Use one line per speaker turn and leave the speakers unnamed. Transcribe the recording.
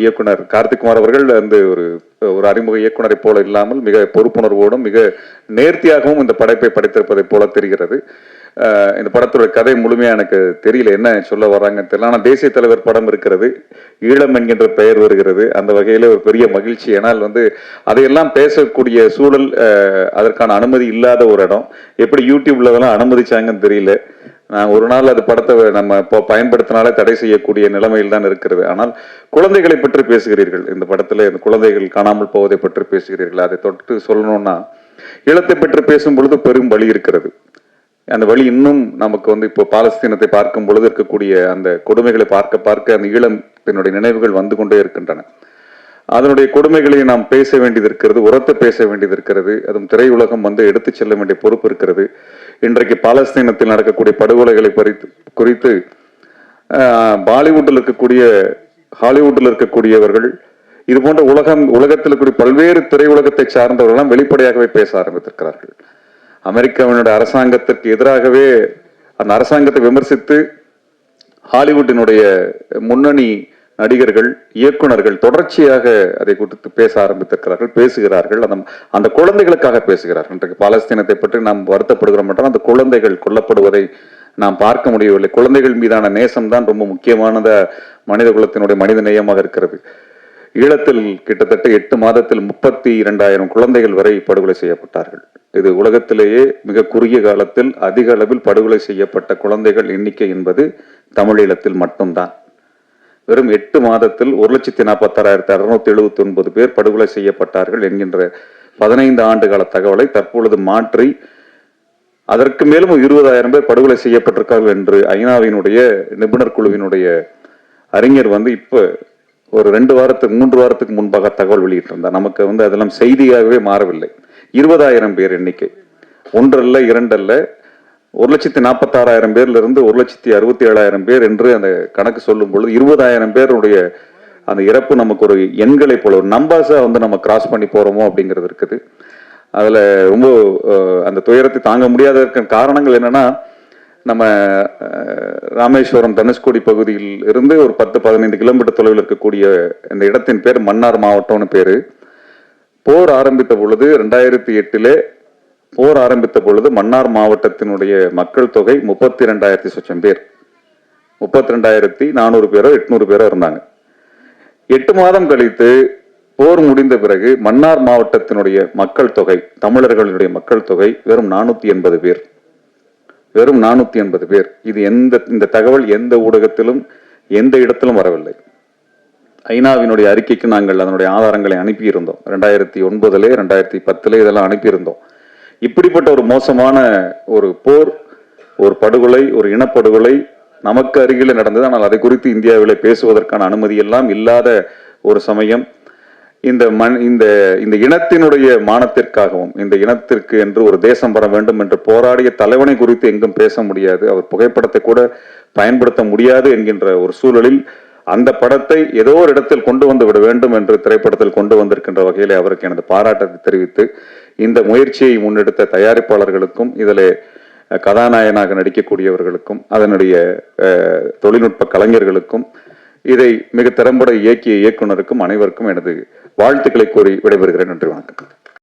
இயக்குனர் கார்த்திக்குமார் அவர்கள் வந்து ஒரு ஒரு அறிமுக இயக்குனரை போல இல்லாமல் மிக பொறுப்புணர்வோடும் மிக நேர்த்தியாகவும் இந்த படைப்பை படைத்திருப்பதை போல தெரிகிறது. இந்த படத்துடைய கதை முழுமையாக எனக்கு தெரியல என்ன சொல்ல வர்றாங்கன்னு தெரியல. ஆனால் தேசிய தலைவர் படம் இருக்கிறது ஈழம் என்கின்ற பெயர் வருகிறது. அந்த வகையில் ஒரு பெரிய மகிழ்ச்சி. ஏன்னால் வந்து அதையெல்லாம் பேசக்கூடிய சூழல் அதற்கான அனுமதி இல்லாத ஒரு இடம். எப்படி யூடியூப்ல அதெல்லாம் அனுமதிச்சாங்கன்னு தெரியல. ஒரு நாள் அது படத்தை நம்ம இப்போ பயன்படுத்தினாலே தடை செய்யக்கூடிய நிலைமையில் தான் இருக்கிறது. ஆனால் குழந்தைகளை பற்றி பேசுகிறீர்கள். இந்த படத்துல இந்த குழந்தைகள் காணாமல் போவதை பற்றி பேசுகிறீர்கள். அதை தொட்டு சொல்லணும்னா ஈழத்தை பற்றி பேசும் பொழுது பெரும் வழி இருக்கிறது. அந்த வழி இன்னும் நமக்கு வந்து இப்போ பாலஸ்தீனத்தை பார்க்கும் பொழுது இருக்கக்கூடிய அந்த கொடுமைகளை பார்க்க பார்க்க அந்த ஈழத்தினுடைய நினைவுகள் வந்து கொண்டே இருக்கின்றன. அதனுடைய கொடுமைகளை நாம் பேச வேண்டியது இருக்கிறது உரத்த பேச வேண்டியது இருக்கிறது அதுவும் திரையுலகம் வந்து எடுத்துச் செல்ல வேண்டிய பொறுப்பு இருக்கிறது. இன்றைக்கு பாலஸ்தீனத்தில் நடக்கக்கூடிய படுகொலைகளை பறித்து குறித்து ஆஹ், பாலிவுட்டில் இருக்கக்கூடிய ஹாலிவுட்டில் இருக்கக்கூடியவர்கள் இது போன்ற உலகம் உலகத்தில் இருக்கக்கூடிய பல்வேறு திரையுலகத்தை சார்ந்தவர்கள்லாம் வெளிப்படையாகவே பேச ஆரம்பித்திருக்கிறார்கள். அமெரிக்காவினுடைய அரசாங்கத்திற்கு எதிராகவே அந்த அரசாங்கத்தை விமர்சித்து ஹாலிவுட்டினுடைய முன்னணி நடிகர்கள் இயக்குனர்கள் தொடர்ச்சியாக அதை குறித்து பேச ஆரம்பித்திருக்கிறார்கள் பேசுகிறார்கள். அந்த அந்த குழந்தைகளுக்காக பேசுகிறார்கள். இன்றைக்கு பாலஸ்தீனத்தை பற்றி நாம் வருத்தப்படுகிறோம் என்றால் அந்த குழந்தைகள் கொல்லப்படுவதை நாம் பார்க்க முடியவில்லை. குழந்தைகள் மீதான நேசம் தான் ரொம்ப முக்கியமானத மனித குலத்தினுடைய மனித நேயமாக இருக்கிறது. ஈழத்தில் கிட்டத்தட்ட எட்டு மாதத்தில் முப்பத்தி இரண்டாயிரம் குழந்தைகள் வரை படுகொலை செய்யப்பட்டார்கள். இது உலகத்திலேயே மிக குறுகிய காலத்தில் அதிக அளவில் படுகொலை செய்யப்பட்ட குழந்தைகள் எண்ணிக்கை என்பது தமிழீழத்தில் மட்டும்தான். வெறும் எட்டு மாதத்தில் ஒரு லட்சத்தி நாற்பத்தாறாயிரத்தி அறுநூத்தி எழுபத்தி ஒன்பது பேர் படுகொலை செய்யப்பட்டார்கள் என்கின்ற பதினைந்து ஆண்டு கால தகவலை தற்பொழுது மாற்றி அதற்கு மேலும் இருபதாயிரம் பேர் படுகொலை செய்யப்பட்டிருக்கார்கள் என்று ஐநாவினுடைய நிபுணர் குழுவினுடைய அறிஞர் வந்து இப்ப ஒரு ரெண்டு வாரத்துக்கு மூன்று வாரத்துக்கு முன்பாக தகவல் வெளியிட்டிருந்தார். நமக்கு வந்து அதெல்லாம் செய்தியாகவே மாறவில்லை. இருபதாயிரம் பேர் எண்ணிக்கை. ஒன்றல்ல இரண்டல்ல ஒரு லட்சத்தி நாற்பத்தாறாயிரம் பேர்ல இருந்து ஒரு லட்சத்தி அறுபத்தி ஏழாயிரம் பேர் என்று அந்த கணக்கு சொல்லும் பொழுது இருபதாயிரம் பேருடைய அந்த இறப்பு நமக்கு ஒரு எண்களை போல ஒரு நம்பர்ஸாக வந்து நம்ம கிராஸ் பண்ணி போகிறோமோ அப்படிங்கிறது இருக்குது. அதில் ரொம்ப அந்த துயரத்தை தாங்க முடியாத காரணங்கள் என்னென்னா நம்ம ராமேஸ்வரம் தனுஷ்கோடி பகுதியில் இருந்து ஒரு பத்து பதினைந்து கிலோமீட்டர் தொலைவில் இருக்கக்கூடிய இந்த இடத்தின் பேர் மன்னார் மாவட்டம்னு பேர். போர் ஆரம்பித்த பொழுது ரெண்டாயிரத்தி எட்டிலே போர் ஆரம்பித்த பொழுது மன்னார் மாவட்டத்தினுடைய மக்கள் தொகை முப்பத்தி ரெண்டாயிரத்தி சொச்சம் பேர். முப்பத்தி ரெண்டாயிரத்தி நானூறு பேரோ எட்நூறு பேரோ இருந்தாங்க. எட்டு மாதம் கழித்து போர் முடிந்த பிறகு மன்னார் மாவட்டத்தினுடைய மக்கள் தொகை தமிழர்களுடைய மக்கள் தொகை வெறும் நானூத்தி எண்பது பேர். வெறும் நானூத்தி எண்பது பேர். இது எந்த இந்த தகவல் எந்த ஊடகத்திலும் எந்த இடத்திலும் வரவில்லை. ஐநாவினுடைய அறிக்கைக்கு நாங்கள் அதனுடைய ஆதாரங்களை அனுப்பியிருந்தோம். ரெண்டாயிரத்தி ஒன்பதுல ரெண்டாயிரத்தி பத்துல இதெல்லாம் அனுப்பியிருந்தோம். இப்படிப்பட்ட ஒரு மோசமான ஒரு போர் ஒரு படுகொலை ஒரு இனப்படுகொலை நமக்கு அருகில் நடந்தது. ஆனால் அதை குறித்து இந்தியாவிலே பேசுவதற்கான அனுமதி எல்லாம் இல்லாத ஒரு சமயம். இந்த மண் இந்த இந்த இனத்தினுடைய மானத்திற்காகவும் இந்த இனத்திற்கு என்று ஒரு தேசம் வர வேண்டும் என்று போராடிய தலைவனை குறித்து எங்கும் பேச முடியாது. அவர் புகைப்படத்தை கூட பயன்படுத்த முடியாது என்கின்ற ஒரு சூழலில் அந்த படத்தை ஏதோ ஒரு இடத்தில் கொண்டு வந்து விட வேண்டும் என்று திரைப்படத்தில் கொண்டு வந்திருக்கின்ற வகையில் அவருக்கு எனது பாராட்டத்தை தெரிவித்து இந்த முயற்சியை முன்னெடுத்த தயாரிப்பாளர்களுக்கும் இதில் கதாநாயகனாக நடிக்கக்கூடியவர்களுக்கும் அதனுடைய தொழில்நுட்ப கலைஞர்களுக்கும் இதை மிக திறம்பட இயக்கிய இயக்குனருக்கும் அனைவருக்கும் எனது வாழ்த்துக்களை கூறி விடைபெறுகிறேன். நன்றி வணக்கம்.